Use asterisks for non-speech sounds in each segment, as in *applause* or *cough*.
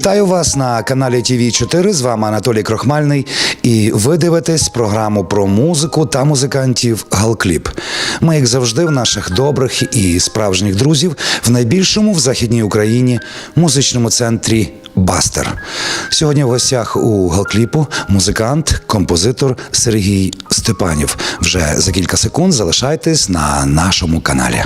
Вітаю вас на каналі ТВ 4 З вами Анатолій Крохмальний. І ви дивитесь програму про музику та музикантів Галкліп. Ми, як завжди, в наших добрих і справжніх друзів в найбільшому в західній Україні музичному центрі. Бастер сьогодні в гостях у Галкліпу музикант, композитор Сергій Степанів. Вже за кілька секунд залишайтесь на нашому каналі.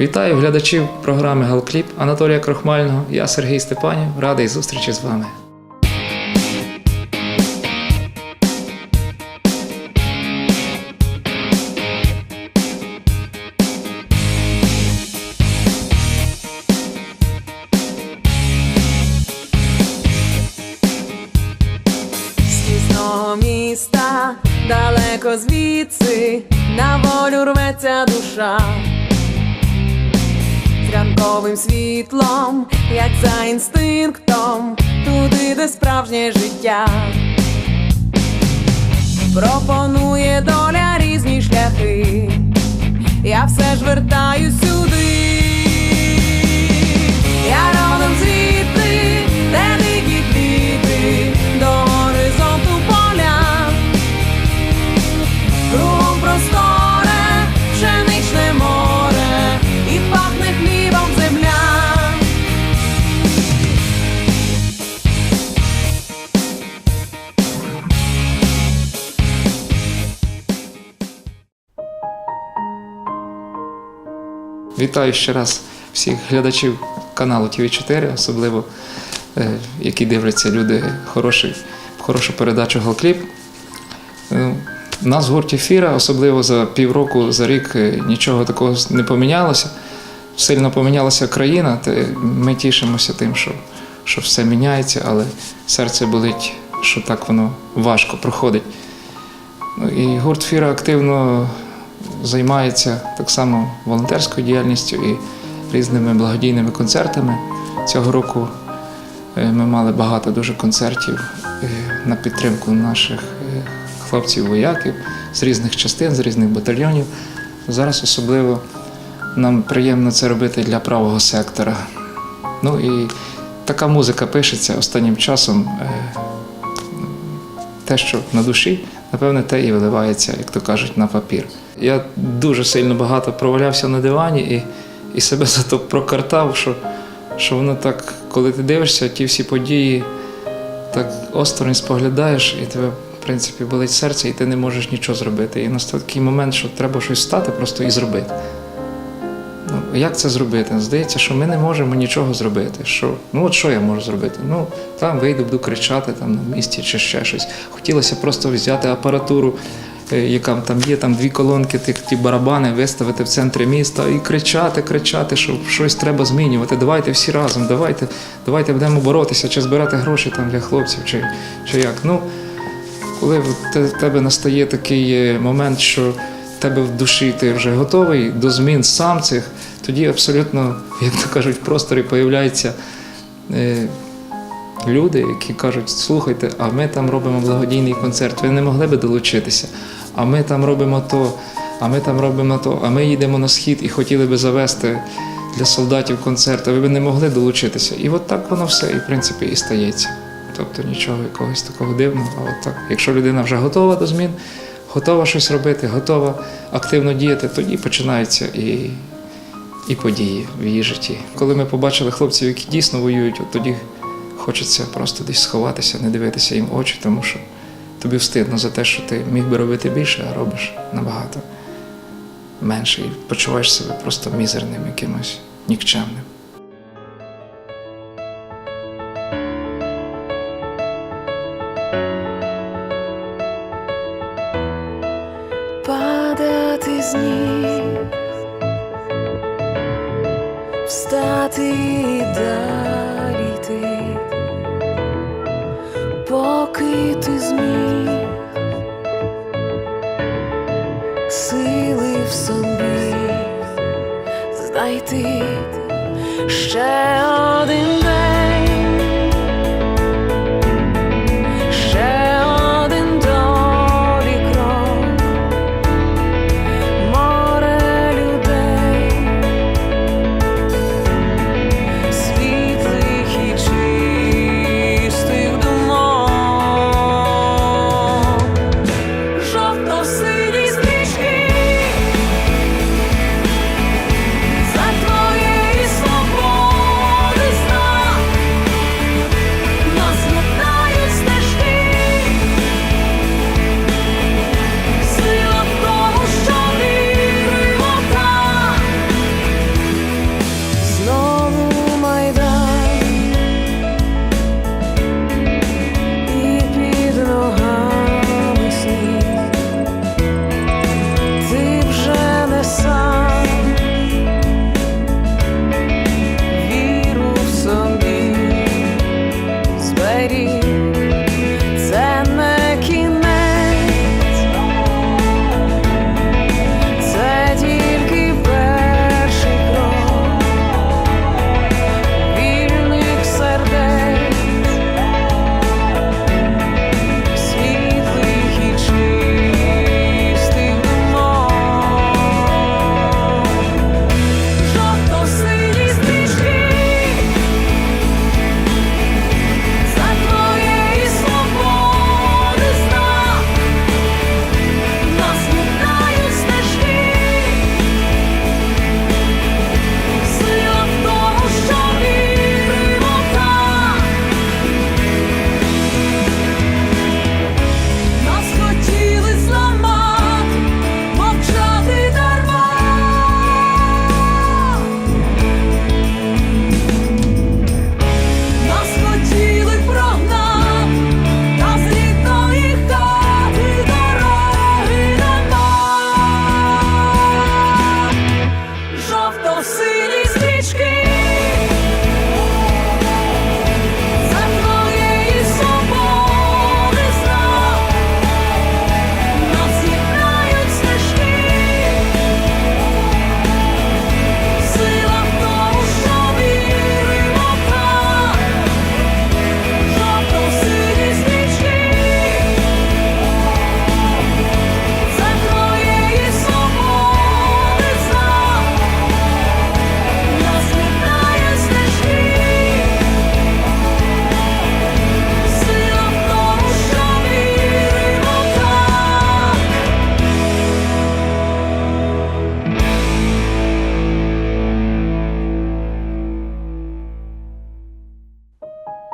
Вітаю глядачів програми Галкліп Анатолія Крохмального. Я Сергій Степанів. Радий зустрічі з вами. Ранковим світлом, як за інстинктом, туди, де справжнє життя. Пропонує доля різні шляхи, я все ж вертаюсь сюди. Вітаю ще раз всіх глядачів каналу tv 4 особливо е, які дивляться люди хороший, хорошу передачу Галкліп. Е, нас в гурті Фіра, особливо за півроку, за рік е, нічого такого не помінялося. Сильно помінялася країна, ми тішимося тим, що, що все міняється, але серце болить, що так воно важко проходить. Ну, І гурт Фіра активно займається так само волонтерською діяльністю і різними благодійними концертами. Цього року е, ми мали багато дуже концертів е, на підтримку наших е, хлопців-вояків з різних частин, з різних батальйонів. Зараз особливо нам приємно це робити для правого сектора. Ну і така музика пишеться останнім часом. те, що на душі, напевне, те і виливається, як то кажуть, на папір. Я дуже сильно багато провалявся на дивані і, і себе *laughs* за то прокартав, що, що воно так, коли ти дивишся, ті всі події, так осторонь споглядаєш, і тебе, в принципі, болить серце, і ти не можеш нічого зробити. І настав такий момент, що треба щось встати просто і зробити. Ну, як це зробити? Здається, що ми не можемо нічого зробити. Що, ну от що я можу зробити? Ну, там вийду, буду кричати там на місці чи ще щось. Хотілося просто взяти апаратуру, яка там є, там дві колонки, тих ті барабани, виставити в центрі міста і кричати, кричати, що щось треба змінювати. Давайте всі разом, давайте, давайте будемо боротися, чи збирати гроші там для хлопців, чи, чи як. Ну, коли в тебе настає такий е, момент, що тебе в душі ти вже готовий до змін сам цих, тоді абсолютно, як то кажуть, в просторі появляються е, люди, які кажуть, слухайте, а ми там робимо благодійний концерт, ви не могли би долучитися, а ми там робимо то, а ми там робимо то, а ми їдемо на схід і хотіли би завести для солдатів концерт, а ви б не могли долучитися. І от так воно все, і в принципі, і стається. Тобто нічого якогось такого дивного, а от так. Якщо людина вже готова до змін, готова щось робити, готова активно діяти, тоді починаються і, і події в її житті. Коли ми побачили хлопців, які дійсно воюють, от тоді хочеться просто десь сховатися, не дивитися їм очі, тому що тобі встидно за те, що ти міг би робити більше, а робиш набагато менше і почуваєш себе просто мізерним якимось нікчемним.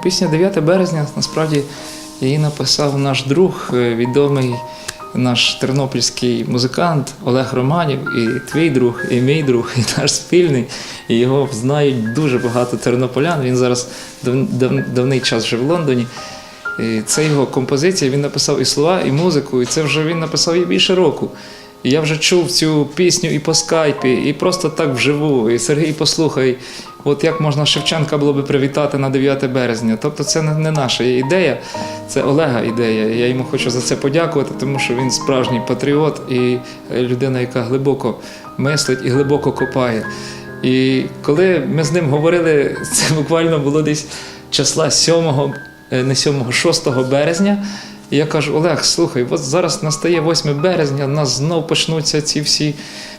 Пісня 9 березня насправді її написав наш друг, е, відомий наш тернопільський музикант Олег Романів, і твій друг, і мій друг, і наш спільний. І його знають дуже багато тернополян. Він зараз дав, дав- давний час вже в Лондоні. І це його композиція. Він написав і слова, і музику, і це вже він написав її більше року. І я вже чув цю пісню і по скайпі, і просто так вживу. І Сергій, послухай, от як можна Шевченка було би привітати на 9 березня. Тобто це не наша ідея, це Олега ідея. Я йому хочу за це подякувати, тому що він справжній патріот і е, людина, яка глибоко мислить і глибоко копає. І коли ми з ним говорили, *laughs* це буквально було десь числа 7, е, не 7, 6 березня. І я кажу: Олег, слухай, от зараз настає 8 березня, у нас знов почнуться ці всі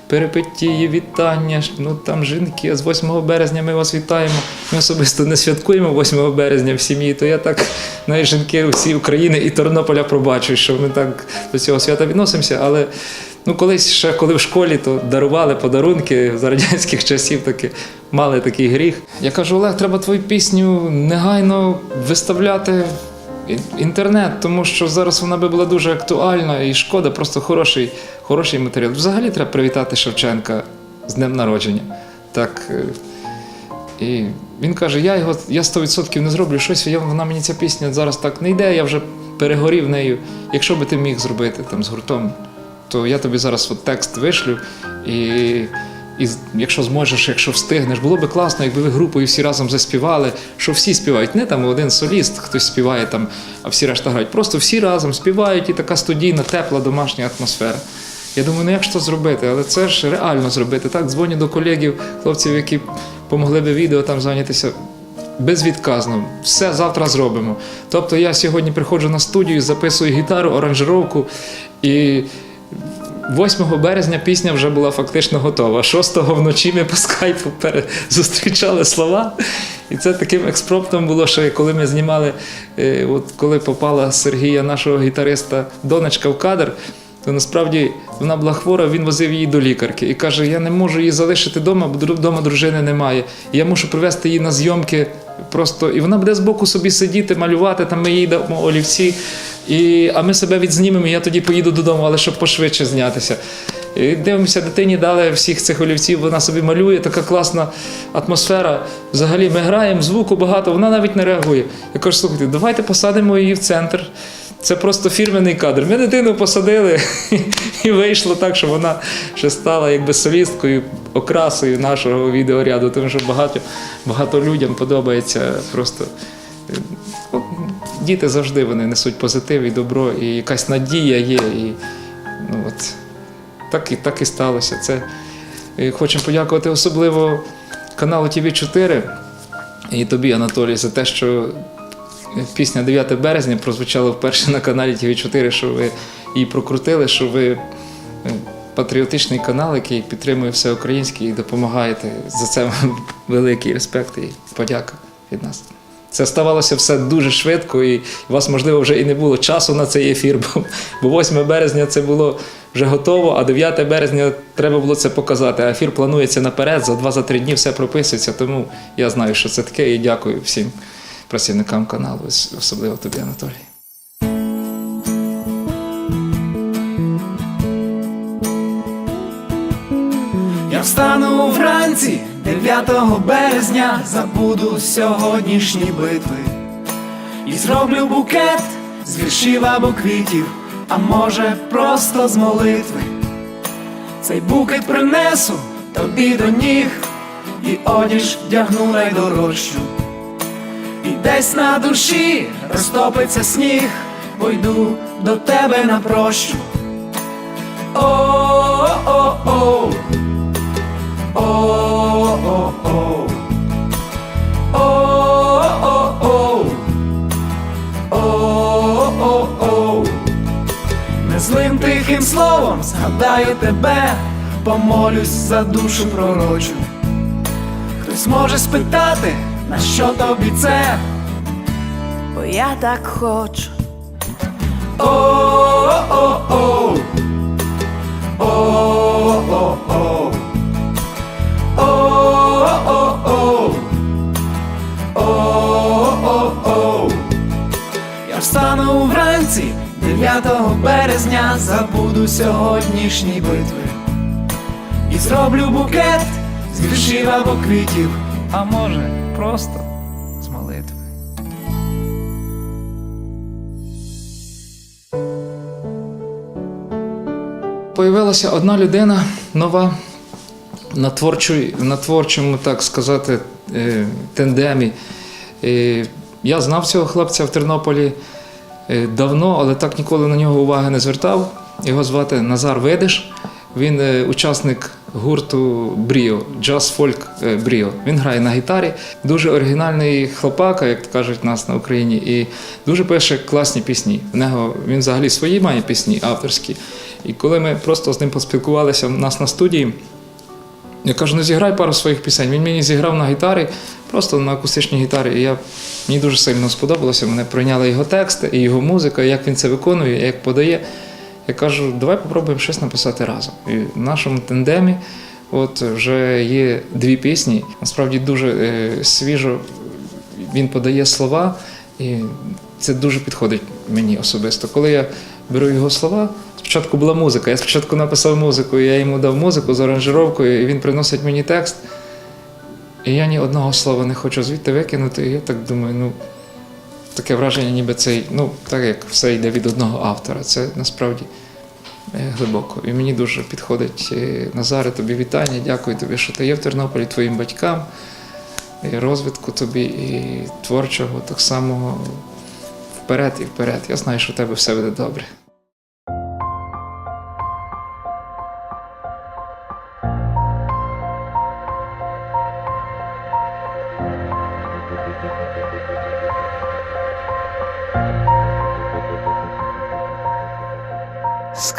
перипетії, вітання. Ну там жінки, з 8 березня ми вас вітаємо. Ми особисто не святкуємо 8 березня в сім'ї, то я так навіть жінки всі України і Тернополя пробачу, що ми так до цього свята відносимося. Але ну колись ще коли в школі, то дарували подарунки за радянських часів таки мали такий гріх. Я кажу, Олег, треба твою пісню негайно виставляти інтернет, тому що зараз вона би була дуже актуальна і шкода, просто хороший, хороший матеріал. Взагалі треба привітати Шевченка з днем народження. Так. е, І він каже: я його я 100% не зроблю щось, я, вона мені ця пісня зараз так не йде, я вже перегорів нею. Якщо би ти міг зробити там з гуртом, то я тобі зараз от текст вишлю. І, і якщо зможеш, якщо встигнеш, було би класно, якби ви групою всі разом заспівали, що всі співають. Не там один соліст, хтось співає там, а всі решта грають. Просто всі разом співають і така студійна, тепла домашня атмосфера. Я думаю, ну як ж то зробити? Але це ж реально зробити. Так, дзвоню до колегів, хлопців, які помогли би відео там зайнятися. Безвідказно, все завтра зробимо. Тобто я сьогодні приходжу на студію, записую гітару, оранжировку, і 8 березня пісня вже була фактично готова. 6-го вночі ми по скайпу зустрічали слова. І це таким експромтом було ще, коли ми знімали, е, от коли попала Сергія, нашого гітариста, донечка в кадр. То насправді вона була хвора, він возив її до лікарки і каже: Я не можу її залишити вдома, бо вдома дружини немає. Я мушу привезти її на зйомки. Просто і вона буде збоку собі сидіти, малювати. Там ми їй дамо олівці. І, а ми себе відзнімемо. і Я тоді поїду додому, але щоб пошвидше знятися. І дивимося, дитині дали всіх цих олівців, вона собі малює, така класна атмосфера. Взагалі ми граємо, звуку багато, вона навіть не реагує. Я кажу, слухайте, давайте посадимо її в центр. Це просто фірменний кадр. Ми дитину посадили *laughs* і вийшло так, що вона ще стала якби солісткою, окрасою нашого відеоряду, тому що багато, багато людям подобається просто. е, Діти завжди вони несуть позитив і добро, і якась надія є. І, ну, от, так, і, так і сталося. Це, е, хочемо подякувати особливо каналу TV4 і тобі, Анатолій, за те, що пісня 9 березня прозвучала вперше на каналі TV4, що ви її прокрутили, що ви е, патріотичний канал, який підтримує все українське і допомагаєте. За це вам *laughs* великий респект і подяка від нас. Це ставалося все дуже швидко, і у вас, можливо, вже і не було часу на цей ефір, бо, бо 8 березня це було вже готово, а 9 березня треба було це показати. А ефір планується наперед, за 2-3 дні все прописується. Тому я знаю, що це таке, і дякую всім працівникам каналу, особливо тобі, Анатолій. Я встану вранці 9 березня, забуду сьогоднішні битви і зроблю букет з віршів або квітів, а може просто з молитви. Цей букет принесу тобі до ніг, і одіж вдягну найдорожчу. І десь на душі розтопиться сніг, пойду до тебе на прощу. О-о-о. О-о-о. О-о-о. О-о-о. Незлим тихим словом згадаю тебе, помолюсь за душу пророчу. Хтось може спитати, на що тобі це? Бо я так хочу. О, о, о, о, о, о, о, о, о, я встану вранці 9 березня, забуду сьогоднішні битви. І зроблю букет з віршів або квітів, а може просто з молитви. Появилася одна людина нова на, творчій, на творчому, так сказати, е, тендемі. Е, Я знав цього хлопця в Тернополі е, давно, але так ніколи на нього уваги не звертав. Його звати Назар Видиш. Він е, учасник гурту Бріо, джаз фольк е, Бріо. Він грає на гітарі. Дуже оригінальний хлопака, як то кажуть нас на Україні, і дуже пише класні пісні. В нього він взагалі свої має пісні авторські. І коли ми просто з ним поспілкувалися у нас на студії, я кажу, ну зіграй пару своїх пісень. Він мені зіграв на гітарі, просто на акустичній гітарі. І я, мені дуже сильно сподобалося. Мене прийняли його тексти і його музика, як він це виконує, як подає. Я кажу, давай попробуємо щось написати разом. І в нашому тендемі от вже є дві пісні. Насправді дуже е, свіжо він подає слова, і це дуже підходить мені особисто. Коли я беру його слова, спочатку була музика. Я спочатку написав музику, я йому дав музику з аранжировкою, і він приносить мені текст. І я ні одного слова не хочу звідти викинути. І я так думаю, ну таке враження, ніби цей, ну, так як все йде від одного автора. Це насправді е, глибоко. І мені дуже підходить е, Назаре, тобі вітання. Дякую тобі, що ти є в Тернополі, твоїм батькам, і розвитку тобі, і творчого, так само вперед і вперед. Я знаю, що в тебе все буде добре.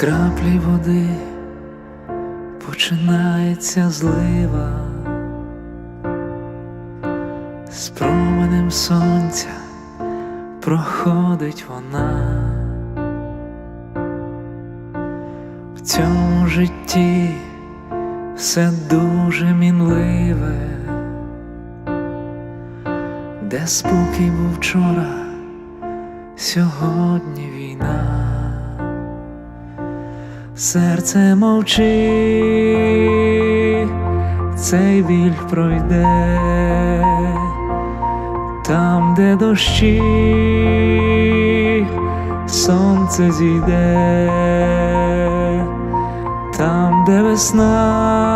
Краплі води починається злива, з променем сонця проходить вона. В цьому житті все дуже мінливе, де спокій був вчора, сьогодні війна. Серце мовчи, цей біль пройде, там, де дощі, сонце зійде, там, де весна,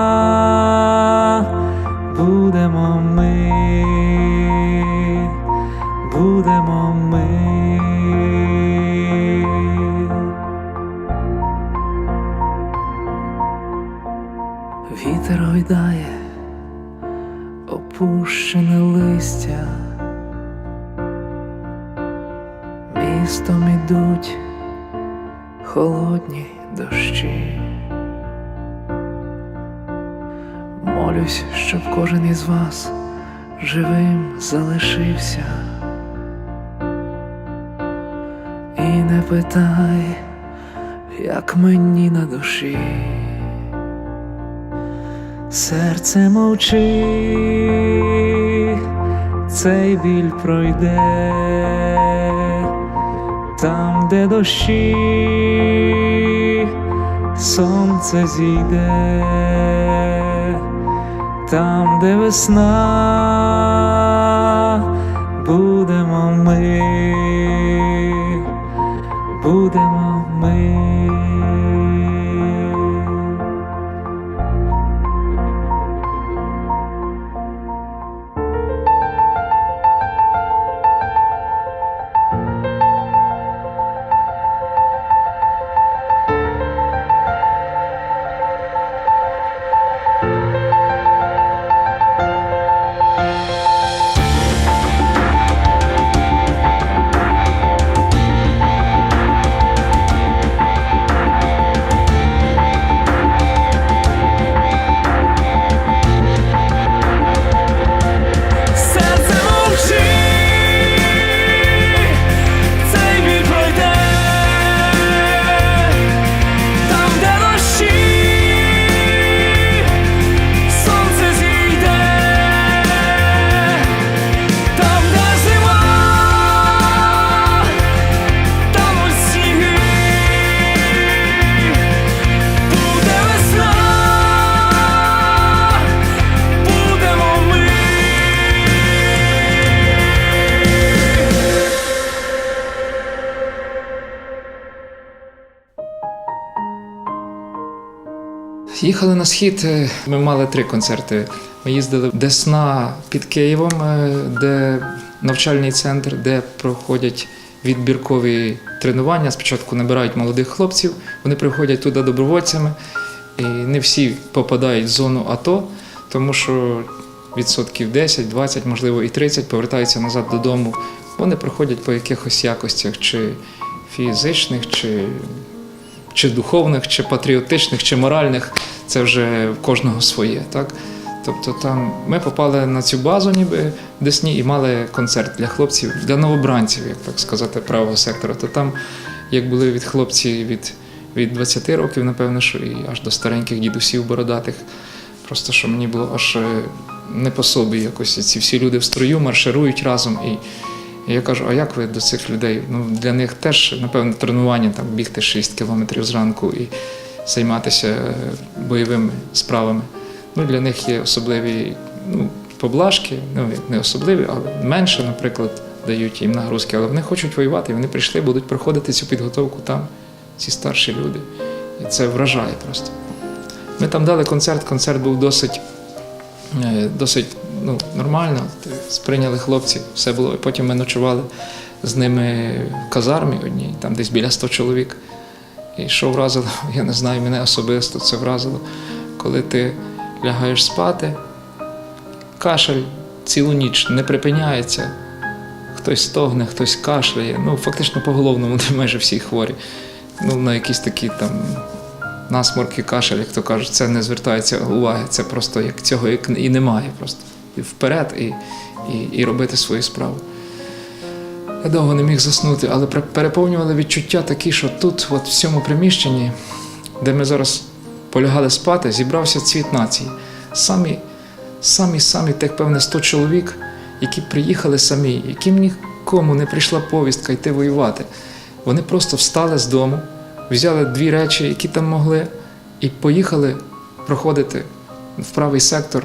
Молюсь, щоб кожен із вас живим залишився. І не питай, як мені на душі. Серце мовчи, цей біль пройде, там, де дощі, сонце зійде, там, де весна, будемо ми, будемо Їхали на схід. е, Ми мали три концерти. Ми їздили Десна під Києвом, е, де навчальний центр, де проходять відбіркові тренування. Спочатку набирають молодих хлопців, вони приходять туди добровольцями. І не всі попадають в зону АТО, тому що відсотків 10, 20, можливо, і 30 повертаються назад додому. Вони проходять по якихось якостях, чи фізичних, чи чи духовних, чи патріотичних, чи моральних, це вже в кожного своє. Так? Тобто там ми попали на цю базу, ніби в Десні, і мали концерт для хлопців, для новобранців, як так сказати, правого сектора. То там, як були від хлопців від, від 20 років, напевно, що і аж до стареньких дідусів бородатих. Просто що мені було аж е, не по собі якось ці всі люди в строю марширують разом. І я кажу, а як ви до цих людей? Ну, для них теж, напевно, тренування там бігти 6 кілометрів зранку і займатися е, бойовими справами. Ну, для них є особливі ну, поблажки, ну не особливі, але менше, наприклад, дають їм нагрузки, але вони хочуть воювати, і вони прийшли, будуть проходити цю підготовку там, ці старші люди. І це вражає просто. Ми там дали концерт, концерт був досить, е, досить ну, нормально. Сприйняли хлопці, все було. І потім ми ночували з ними в казармі одній, там десь біля 100 чоловік. І що вразило, *laughs* я не знаю, мене особисто це вразило, коли ти лягаєш спати, кашель цілу ніч не припиняється. Хтось стогне, хтось кашляє. Ну, фактично поголовно вони *laughs* майже всі хворі. Ну, на якісь такі там насморки, кашель, як то кажуть, це не звертається уваги. Це просто як цього і немає. Просто і вперед і, і, і робити свою справу. Я довго не міг заснути, але переповнювали відчуття такі, що тут, от в цьому приміщенні, де ми зараз полягали спати, зібрався цвіт нації. Самі, самі, самі, так певне, 100 чоловік, які приїхали самі, яким нікому не прийшла повістка йти воювати. Вони просто встали з дому, взяли дві речі, які там могли, і поїхали проходити в правий сектор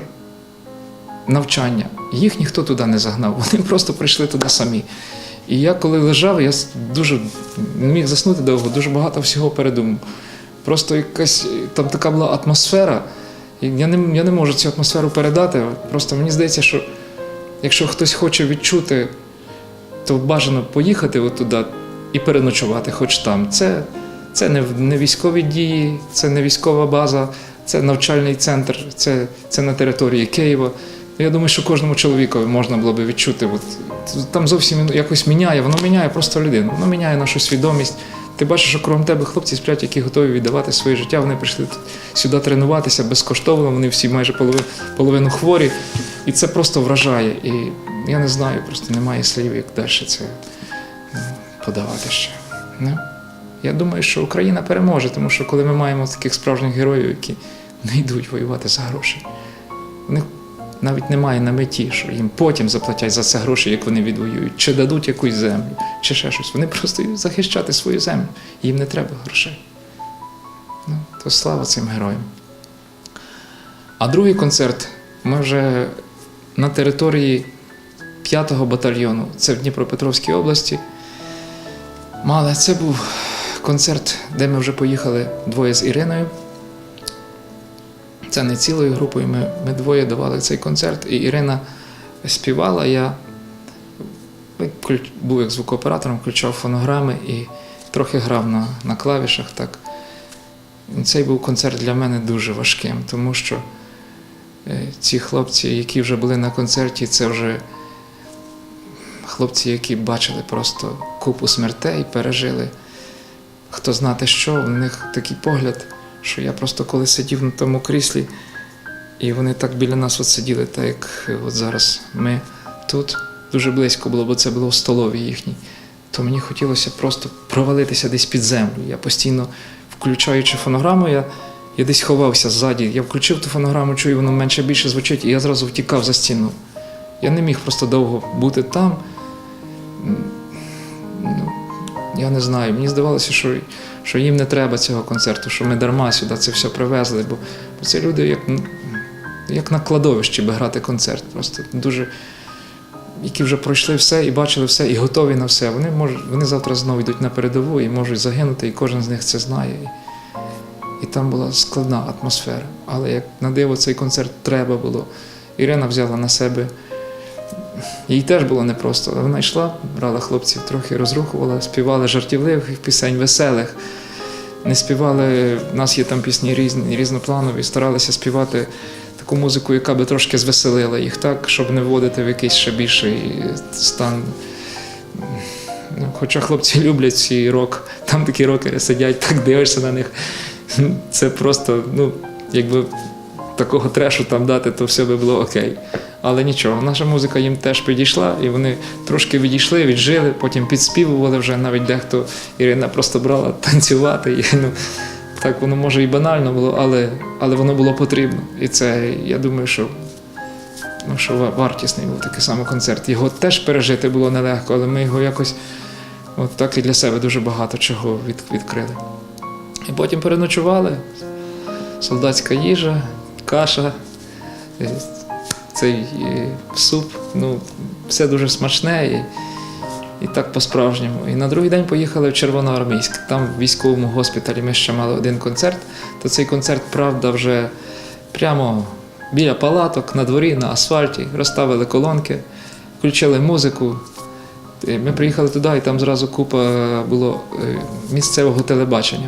навчання. Їх ніхто туди не загнав, вони просто прийшли туди самі. І я коли лежав, я дуже не міг заснути довго, дуже багато всього передумав. Просто якась там така була атмосфера. і Я не, я не можу цю атмосферу передати. Просто мені здається, що якщо хтось хоче відчути, то бажано поїхати туди і переночувати, хоч там. Це, це не, не військові дії, це не військова база, це навчальний центр, це, це на території Києва. Я думаю, що кожному чоловікові можна було би відчути. От, там зовсім якось міняє, воно міняє просто людину, воно міняє нашу свідомість. Ти бачиш, що кругом тебе хлопці сплять, які готові віддавати своє життя. Вони прийшли сюди тренуватися безкоштовно. Вони всі майже половину, половину хворі. І це просто вражає. І я не знаю, просто немає слів, як далі це ну, подавати ще. Ну, я думаю, що Україна переможе, тому що коли ми маємо таких справжніх героїв, які не йдуть воювати за гроші, них навіть немає на меті, що їм потім заплатять за це гроші, як вони відвоюють, чи дадуть якусь землю, чи ще щось. Вони просто захищати свою землю. Їм не треба грошей. Ну, то слава цим героям. А другий концерт ми вже на території 5-го батальйону, це в Дніпропетровській області. Мали це був концерт, де ми вже поїхали двоє з Іриною. Це не цілою групою. Ми, ми двоє давали цей концерт, і Ірина співала. Я був як звукооператором, включав фонограми і трохи грав на, на клавішах. Так. Цей був концерт для мене дуже важким, тому що е, ці хлопці, які вже були на концерті, це вже хлопці, які бачили просто купу смертей, пережили хто знати що, в них такий погляд, що я просто коли сидів на тому кріслі, і вони так біля нас от сиділи, так як е, от зараз ми тут дуже близько було, бо це було в столовій їхній, то мені хотілося просто провалитися десь під землю. Я постійно, включаючи фонограму, я, я десь ховався ззаді. Я включив ту фонограму, чую, воно менше більше звучить, і я зразу втікав за стіну. Я не міг просто довго бути там. Ну, я не знаю. Мені здавалося, що, що їм не треба цього концерту, що ми дарма сюди це все привезли, бо, це люди як, як на кладовищі би грати концерт. Просто дуже, які вже пройшли все і бачили все, і готові на все. Вони, можуть, вони завтра знову йдуть на передову і можуть загинути, і кожен з них це знає. і там була складна атмосфера. Але як на диво цей концерт треба було. Ірина взяла на себе. Їй теж було непросто. Вона йшла, брала хлопців, трохи розрухувала, співали жартівливих пісень веселих. Не співали, в нас є там пісні різні, різнопланові, старалися співати таку музику, яка би трошки звеселила їх так, щоб не вводити в якийсь ще більший стан. Ну, Хоча хлопці люблять свій рок, там такі рокери сидять, так дивишся на них. Це просто, ну, якби такого трешу там дати, то все би було окей. Але нічого, наша музика їм теж підійшла, і вони трошки відійшли, віджили, потім підспівували вже навіть дехто Ірина просто брала *laughs* танцювати. І, ну, так воно може і банально було, але, але воно було потрібно. І це, я думаю, що, ну, що вартісний був такий самий концерт. Його теж пережити було нелегко, але ми його якось от так і для себе дуже багато чого від, відкрили. І потім переночували. Солдатська їжа, каша, цей е, суп. Ну, все дуже смачне і, і так по-справжньому. І на другий день поїхали в Червоноармійськ. Там в військовому госпіталі ми ще мали один концерт. То цей концерт, правда, вже прямо біля палаток, на дворі, на асфальті, розставили колонки, включили музику. Е, Ми приїхали туди, і там зразу купа було е, місцевого телебачення.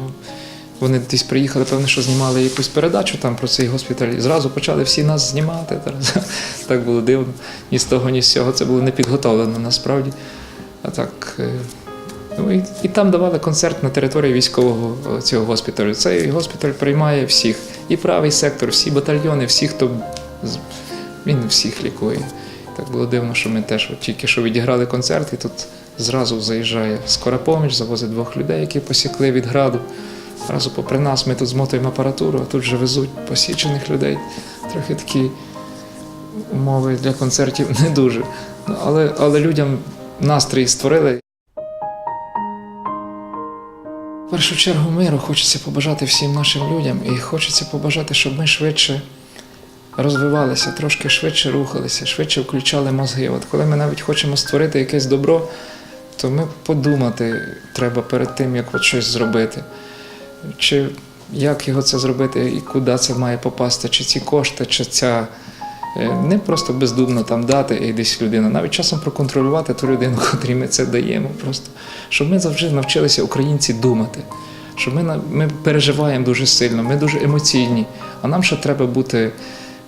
Вони десь приїхали, певно, що знімали якусь передачу там про цей госпіталь. І зразу почали всі нас знімати. *laughs* Так було дивно. Ні з того, ні з цього. Це було не підготовлено насправді. А так. е, Ну, і, і там давали концерт на території військового е, цього госпіталю. Цей госпіталь приймає всіх. І правий сектор, всі батальйони, всі, хто він всіх лікує. Так було дивно, що ми теж от тільки що відіграли концерт, і тут зразу заїжджає скора поміч, завозить двох людей, які посікли від граду. Зразу попри нас ми тут змотуємо апаратуру, а тут вже везуть посічених людей. Трохи такі умови для концертів не дуже. Ну, але, але людям настрій створили. В першу чергу миру хочеться побажати всім нашим людям і хочеться побажати, щоб ми швидше розвивалися, трошки швидше рухалися, швидше включали мозги. От коли ми навіть хочемо створити якесь добро, то ми подумати треба перед тим, як от щось зробити. Чи як його це зробити і куди це має попасти, чи ці кошти, чи ця. е, Не просто бездумно там дати і десь людина, навіть часом проконтролювати ту людину, *laughs* котрій ми це даємо. Просто щоб ми завжди навчилися українці думати. Що ми, ми переживаємо дуже сильно, ми дуже емоційні, а нам ще треба бути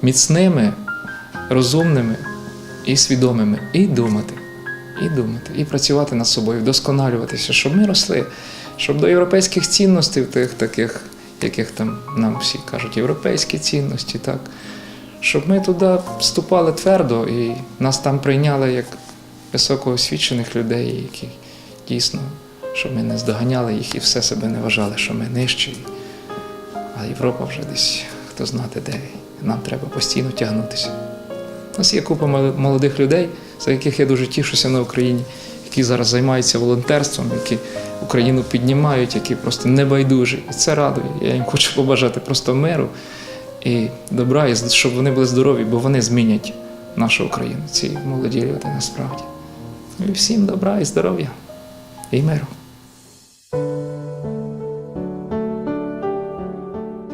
міцними, розумними і свідомими, і думати, і думати, і працювати над собою, вдосконалюватися, щоб ми росли, щоб до європейських цінностей, тих таких, яких там нам всі кажуть, європейські цінності, так, щоб ми туди вступали твердо і нас там прийняли як високоосвічених людей, які дійсно, щоб ми не здоганяли їх і все себе не вважали, що ми нижчі. А Європа вже десь хто знати де. Нам треба постійно тягнутися. У нас є купа молодих людей, за яких я дуже тішуся на Україні, які зараз займаються волонтерством, які Україну піднімають, які просто небайдужі. І це радує. Я їм хочу побажати просто миру і добра, і щоб вони були здорові, бо вони змінять нашу Україну, ці молоді люди насправді. І всім добра і здоров'я, і миру.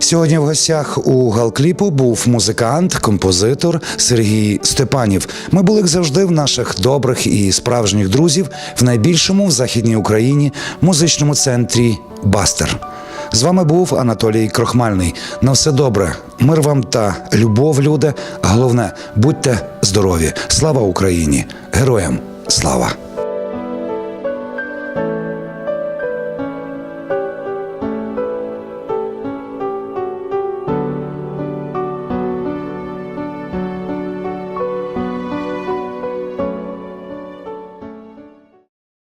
Сьогодні в гостях у Галкліпу був музикант, композитор Сергій Степанів. Ми були як завжди в наших добрих і справжніх друзів в найбільшому в західній Україні музичному центрі Бастер. З вами був Анатолій Крохмальний. На все добре, мир вам та любов, люди. Головне, будьте здорові. Слава Україні! Героям слава!